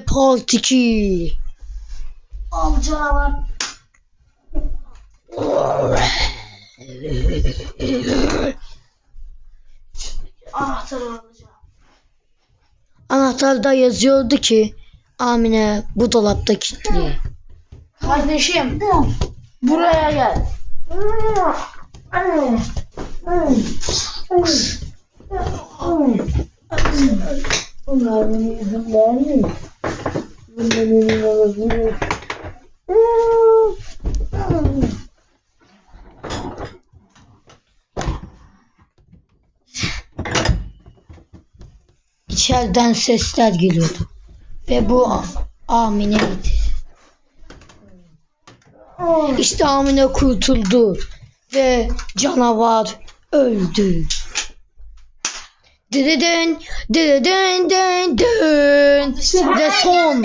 Part 2. Al canavar. Anahtarı alacağım. Anahtarda yazıyordu ki Amine bu dolapta kilitli. Kardeşim buraya gel. Bunlar benim yüzümden mi? Olabilir. İçeriden sesler geliyordu. Ve bu Amine'ydi. İşte Amine kurtuldu. Ve canavar öldü. Dırıdın, dırıdın, dın dın. Ve son.